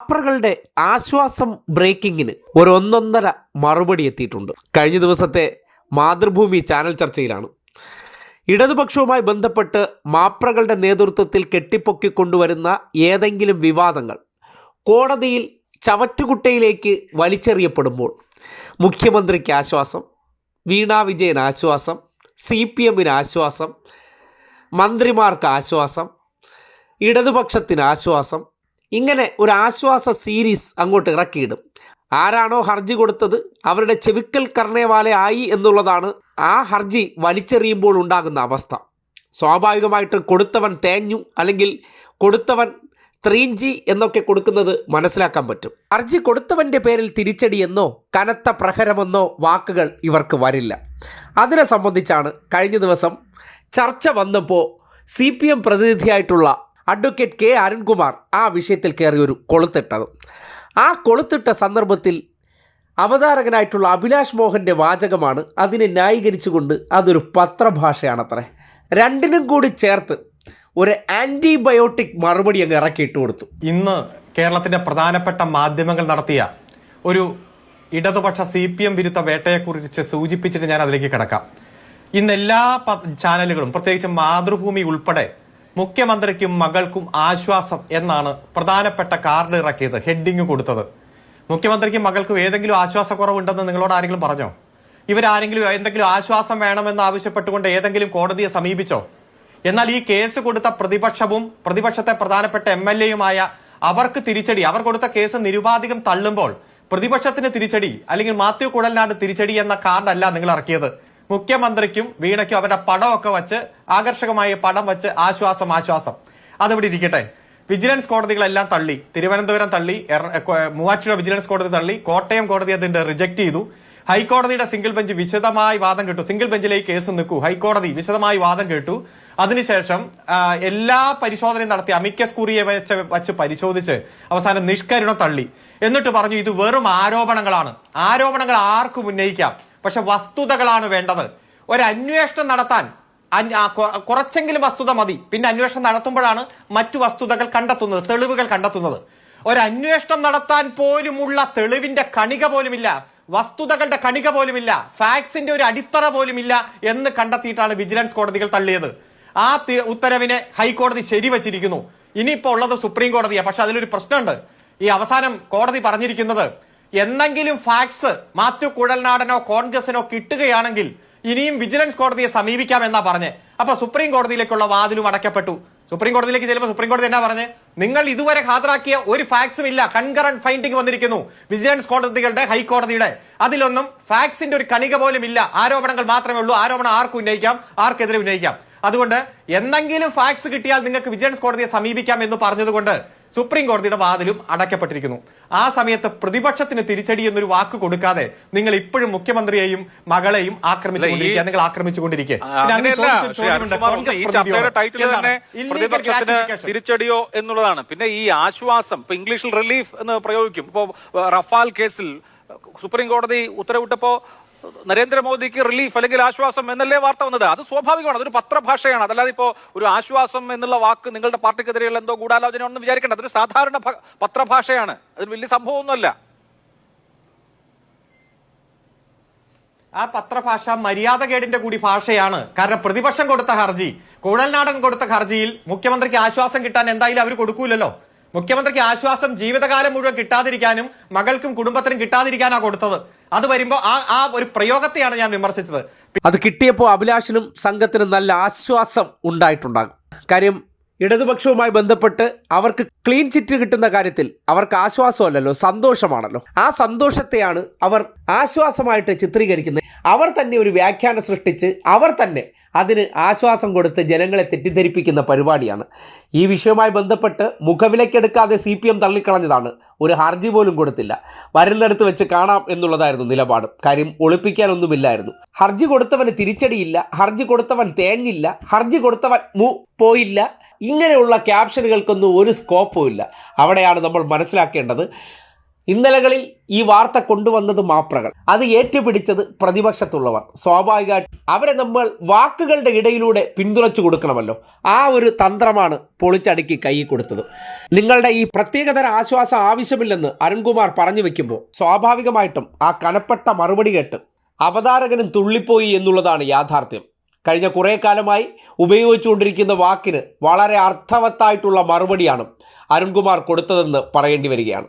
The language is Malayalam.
മാപ്രകളുടെ ആശ്വാസം ബ്രേക്കിങ്ങിന് ഒരു ഒന്നൊന്നര മറുപടി എത്തിയിട്ടുണ്ട്. കഴിഞ്ഞ ദിവസത്തെ മാതൃഭൂമി ചാനൽ ചർച്ചയിലാണ്. ഇടതുപക്ഷവുമായി ബന്ധപ്പെട്ട് മാപ്രകളുടെ നേതൃത്വത്തിൽ കെട്ടിപ്പൊക്കിക്കൊണ്ടുവരുന്ന ഏതെങ്കിലും വിവാദങ്ങൾ കോടതിയിൽ ചവറ്റുകുട്ടയിലേക്ക് വലിച്ചെറിയപ്പെടുമ്പോൾ മുഖ്യമന്ത്രിക്ക് ആശ്വാസം വീണാ വിജയൻ ആശ്വാസം സി പി എമ്മിന് ആശ്വാസം മന്ത്രിമാർക്ക് ആശ്വാസം ഇടതുപക്ഷത്തിന് ആശ്വാസം ഇങ്ങനെ ഒരു ആശ്വാസ സീരീസ് അങ്ങോട്ട് ഇറക്കിയിടും. ആരാണോ ഹർജി കൊടുത്തത് അവരുടെ ചെവിക്കൽ കർണേവാലെ ആയി എന്നുള്ളതാണ് ആ ഹർജി വലിച്ചെറിയുമ്പോൾ ഉണ്ടാകുന്ന അവസ്ഥ. സ്വാഭാവികമായിട്ടും കൊടുത്തവൻ തേഞ്ഞു അല്ലെങ്കിൽ കൊടുത്തവൻ ത്രീഞ്ചി എന്നൊക്കെ കൊടുക്കുന്നത് മനസ്സിലാക്കാൻ പറ്റും. ഹർജി കൊടുത്തവന്റെ പേരിൽ തിരിച്ചടിയെന്നോ കനത്ത പ്രഹരമെന്നോ വാക്കുകൾ ഇവർക്ക് വരില്ല. അതിനെ സംബന്ധിച്ചാണ് കഴിഞ്ഞ ദിവസം ചർച്ച വന്നപ്പോൾ സി പി എം പ്രതിനിധിയായിട്ടുള്ള അഡ്വക്കേറ്റ് കെ അരുൺകുമാർ ആ വിഷയത്തിൽ കയറി ഒരു കൊളുത്തിട്ടത്. ആ കൊളുത്തിട്ട സന്ദർഭത്തിൽ അവതാരകനായിട്ടുള്ള അഭിലാഷ് മോഹന്റെ വാചകമാണ് അതിനെ ന്യായീകരിച്ചുകൊണ്ട് അതൊരു പത്രഭാഷയാണത്രേ. രണ്ടിനും കൂടി ചേർത്ത് ഒരു ആന്റിബയോട്ടിക് മറുപടി അങ്ങ് ഇറക്കിയിട്ട് കൊടുത്തു. ഇന്ന് കേരളത്തിന്റെ പ്രധാനപ്പെട്ട മാധ്യമങ്ങൾ നടത്തിയ ഒരു ഇടതുപക്ഷ സി പി എം വിരുദ്ധ വേട്ടയെക്കുറിച്ച് സൂചിപ്പിച്ചിട്ട് ഞാൻ അതിലേക്ക് കിടക്കാം. ഇന്ന് എല്ലാ ചാനലുകളും പ്രത്യേകിച്ച് മാതൃഭൂമി ഉൾപ്പെടെ മുഖ്യമന്ത്രിക്കും മകൾക്കും ആശ്വാസം എന്നാണ് പ്രധാനപ്പെട്ട കാർഡ് ഇറക്കിയത് ഹെഡിങ് കൊടുത്തത്. മുഖ്യമന്ത്രിക്കും മകൾക്കും ഏതെങ്കിലും ആശ്വാസക്കുറവുണ്ടെന്ന് നിങ്ങളോട് ആരെങ്കിലും പറഞ്ഞോ? ഇവരാരെങ്കിലും എന്തെങ്കിലും ആശ്വാസം വേണമെന്ന് ആവശ്യപ്പെട്ടുകൊണ്ട് ഏതെങ്കിലും കോടതിയെ സമീപിച്ചോ? എന്നാൽ ഈ കേസ് കൊടുത്ത പ്രതിപക്ഷവും പ്രതിപക്ഷത്തെ പ്രധാനപ്പെട്ട എം എൽ എയുമായ അവർക്ക് തിരിച്ചടി അവർ കൊടുത്ത കേസ് നിരുപാധികം തള്ളുമ്പോൾ പ്രതിപക്ഷത്തിന് തിരിച്ചടി അല്ലെങ്കിൽ മാത്യു കുഴൽനാട് തിരിച്ചടി എന്ന കാർഡല്ല നിങ്ങൾ ഇറക്കിയത്. മുഖ്യമന്ത്രിക്കും വീണയ്ക്കും അവരുടെ പടമൊക്കെ വച്ച് ആകർഷകമായ പടം വച്ച് ആശ്വാസം ആശ്വാസം. അതിവിടെ ഇരിക്കട്ടെ? വിജിലൻസ് കോടതികളെല്ലാം തള്ളി. തിരുവനന്തപുരം തള്ളി മൂവാറ്റുപുഴ വിജിലൻസ് കോടതി തള്ളി കോട്ടയം കോടതി അതിന്റെ റിജക്ട് ചെയ്തു. ഹൈക്കോടതിയുടെ സിംഗിൾ ബെഞ്ച് വിശദമായി വാദം കേട്ടു. സിംഗിൾ ബെഞ്ചിലേക്ക് കേസ് നിൽക്കൂ. ഹൈക്കോടതി വിശദമായി വാദം കേട്ടു. അതിനുശേഷം എല്ലാ പരിശോധനയും നടത്തി അമിക്കസ് കുറിയെ വെച്ച് വച്ച് പരിശോധിച്ച് അവസാനം നിഷ്കരുണം തള്ളി. എന്നിട്ട് പറഞ്ഞു ഇത് വെറും ആരോപണങ്ങളാണ്. ആരോപണങ്ങൾ ആർക്കും ഉന്നയിക്കാം. പക്ഷെ വസ്തുതകളാണ് വേണ്ടത്. ഒരു അന്വേഷണം നടത്താൻ കുറച്ചെങ്കിലും വസ്തുത മതി. പിന്നെ അന്വേഷണം നടത്തുമ്പോഴാണ് മറ്റു വസ്തുതകൾ കണ്ടെത്തുന്നത് തെളിവുകൾ കണ്ടെത്തുന്നത്. ഒരു അന്വേഷണം നടത്താൻ പോലുമുള്ള തെളിവിന്റെ കണിക പോലുമില്ല വസ്തുതകളുടെ കണിക പോലുമില്ല ഫാക്സിന്റെ ഒരു അടിത്തറ പോലുമില്ല എന്ന് കണ്ടെത്തിയിട്ടാണ് വിജിലൻസ് കോടതികൾ തള്ളിയത്. ആ ഉത്തരവിനെ ഹൈക്കോടതി ശരിവച്ചിരിക്കുന്നു. ഇനിയിപ്പോ ഉള്ളത് സുപ്രീം കോടതിയാണ് പക്ഷെ അതിലൊരു പ്രശ്നമുണ്ട്. ഈ അവസാനം കോടതി പറഞ്ഞിരിക്കുന്നത് എന്തെങ്കിലും ഫാക്സ് മാത്യു കുഴൽനാടനോ കോൺഗ്രസിനോ കിട്ടുകയാണെങ്കിൽ ഇനിയും വിജിലൻസ് കോടതിയെ സമീപിക്കാമെന്നാ പറഞ്ഞേ. അപ്പൊ സുപ്രീം കോടതിയിലേക്കുള്ള വാതിലും അടയ്ക്കപ്പെട്ടു. സുപ്രീം കോടതിയിലേക്ക് ചെല്ലുമ്പോൾ സുപ്രീം കോടതി എന്നാ പറഞ്ഞേ? നിങ്ങൾ ഇതുവരെ ഹാജരാക്കിയ ഒരു ഫാക്സും ഇല്ല. കൺകറന്റ് ഫൈൻഡിംഗ് വന്നിരിക്കുന്നു. വിജിലൻസ് കോടതികളുടെ ഹൈക്കോടതിയുടെ. അതിലൊന്നും ഫാക്സിന്റെ ഒരു കണിക പോലും ഇല്ല. ആരോപണങ്ങൾ മാത്രമേ ഉള്ളൂ. ആരോപണം ആർക്കും ഉന്നയിക്കാം ആർക്കെതിരെ ഉന്നയിക്കാം. അതുകൊണ്ട് എന്തെങ്കിലും ഫാക്സ് കിട്ടിയാൽ നിങ്ങൾക്ക് വിജിലൻസ് കോടതിയെ സമീപിക്കാം എന്ന് പറഞ്ഞതുകൊണ്ട് സുപ്രീം കോടതിയുടെ വാതിലും അടയ്ക്കപ്പെട്ടിരിക്കുന്നു. ആ സമയത്ത് പ്രതിപക്ഷത്തിന് തിരിച്ചടി എന്നൊരു വാക്ക് കൊടുക്കാതെ നിങ്ങൾ ഇപ്പോഴും മുഖ്യമന്ത്രിയെയും മകളെയും ആക്രമിച്ചുകൊണ്ടിരിക്കുക. നിങ്ങൾ ആക്രമിച്ചുകൊണ്ടിരിക്കുക. തിരിച്ചടിയോ എന്നുള്ളതാണ്. പിന്നെ ഈ ആശ്വാസം ഇപ്പൊ ഇംഗ്ലീഷിൽ റിലീഫ് എന്ന് പ്രയോഗിക്കും. ഇപ്പൊ റഫാൽ കേസിൽ സുപ്രീം കോടതി ഉത്തരവിട്ടപ്പോ നരേന്ദ്രമോദിക്ക് റിലീഫ് അല്ലെങ്കിൽ ആശ്വാസം എന്നല്ലേ വാർത്ത വന്നത്? അത് സ്വാഭാവികമാണ്. അതൊരു പത്രഭാഷയാണ്. അതല്ലാതെ ഇപ്പോ ഒരു ആശ്വാസം എന്നുള്ള വാക്ക് നിങ്ങളുടെ പാർട്ടിക്കെതിരെയുള്ള എന്തോ ഗൂഢാലോചന ഒന്നും വിചാരിക്കേണ്ട. അതൊരു സാധാരണ പത്രഭാഷയാണ്. അതിന് വലിയ സംഭവമൊന്നുമല്ല. ആ പത്രഭാഷ മര്യാദകേടിന്റെ കൂടി ഭാഷയാണ്. കാരണം പ്രതിപക്ഷം കൊടുത്ത ഹർജി കുഴൽനാടൻ കൊടുത്ത ഹർജിയിൽ മുഖ്യമന്ത്രിക്ക് ആശ്വാസം കിട്ടാൻ എന്തായാലും അവർ കൊടുക്കൂലല്ലോ. മുഖ്യമന്ത്രിക്ക് ആശ്വാസം ജീവിതകാലം മുഴുവൻ കിട്ടാതിരിക്കാനും മകൾക്കും കുടുംബത്തിനും കിട്ടാതിരിക്കാനാ കൊടുത്തത്. അത് വരുമ്പോ ആ ആ ഒരു പ്രയോഗത്തെയാണ് ഞാൻ വിമർശിച്ചത്. അത് കിട്ടിയപ്പോൾ അഭിലാഷിനും സംഘത്തിനും നല്ല ആശ്വാസം ഉണ്ടായിട്ടുണ്ടാകും. കാര്യം ഇടതുപക്ഷവുമായി ബന്ധപ്പെട്ട് അവർക്ക് ക്ലീൻ ചിറ്റ് കിട്ടുന്ന കാര്യത്തിൽ അവർക്ക് ആശ്വാസമല്ലല്ലോ സന്തോഷമാണല്ലോ. ആ സന്തോഷത്തെയാണ് അവർ ആശ്വാസമായിട്ട് ചിത്രീകരിക്കുന്നത്. അവർ തന്നെ ഒരു വ്യാഖ്യാനം സൃഷ്ടിച്ച് അവർ തന്നെ അതിന് ആശ്വാസം കൊടുത്ത് ജനങ്ങളെ തെറ്റിദ്ധരിപ്പിക്കുന്ന പരിപാടിയാണ്. ഈ വിഷയവുമായി ബന്ധപ്പെട്ട് മുഖവിലക്കെടുക്കാതെ സി പി എം തള്ളിക്കളഞ്ഞതാണ്. ഒരു ഹർജി പോലും കൊടുത്തില്ല. വരുന്നിടത്ത് വെച്ച് കാണാം എന്നുള്ളതായിരുന്നു നിലപാട്. കാര്യം ഒളിപ്പിക്കാനൊന്നുമില്ലായിരുന്നു. ഹർജി കൊടുത്തവന് തിരിച്ചടിയില്ല. ഹർജി കൊടുത്തവൻ തേഞ്ഞില്ല. ഹർജി കൊടുത്തവൻ മു പോയില്ല. ഇങ്ങനെയുള്ള ക്യാപ്ഷനുകൾക്കൊന്നും ഒരു സ്കോപ്പും ഇല്ല. അവിടെയാണ് നമ്മൾ മനസ്സിലാക്കേണ്ടത്. ഇന്നലകളിൽ ഈ വാർത്ത കൊണ്ടുവന്നത് മാപ്രകൾ. അത് ഏറ്റുപിടിച്ചത് പ്രതിപക്ഷത്തുള്ളവർ. സ്വാഭാവിക അവരെ നമ്മൾ വാക്കുകളുടെ ഇടയിലൂടെ പിന്തുണച്ചു കൊടുക്കണമല്ലോ. ആ ഒരു തന്ത്രമാണ് പൊളിച്ചടുക്കി കൈ കൊടുത്തത്. നിങ്ങളുടെ ഈ പ്രത്യേകതര ആശ്വാസം ആവശ്യമില്ലെന്ന് അരുൺകുമാർ പറഞ്ഞു വെക്കുമ്പോൾ സ്വാഭാവികമായിട്ടും ആ കനപ്പെട്ട മറുപടി കേട്ട് അവതാരകനും തുള്ളിപ്പോയി എന്നുള്ളതാണ് യാഥാർത്ഥ്യം. കഴിഞ്ഞ കുറേ കാലമായി ഉപയോഗിച്ചുകൊണ്ടിരിക്കുന്ന വാക്കിന് വളരെ അർത്ഥവത്തായിട്ടുള്ള മറുപടിയാണ് അരുൺകുമാർ കൊടുത്തതെന്ന് പറയേണ്ടി വരികയാണ്.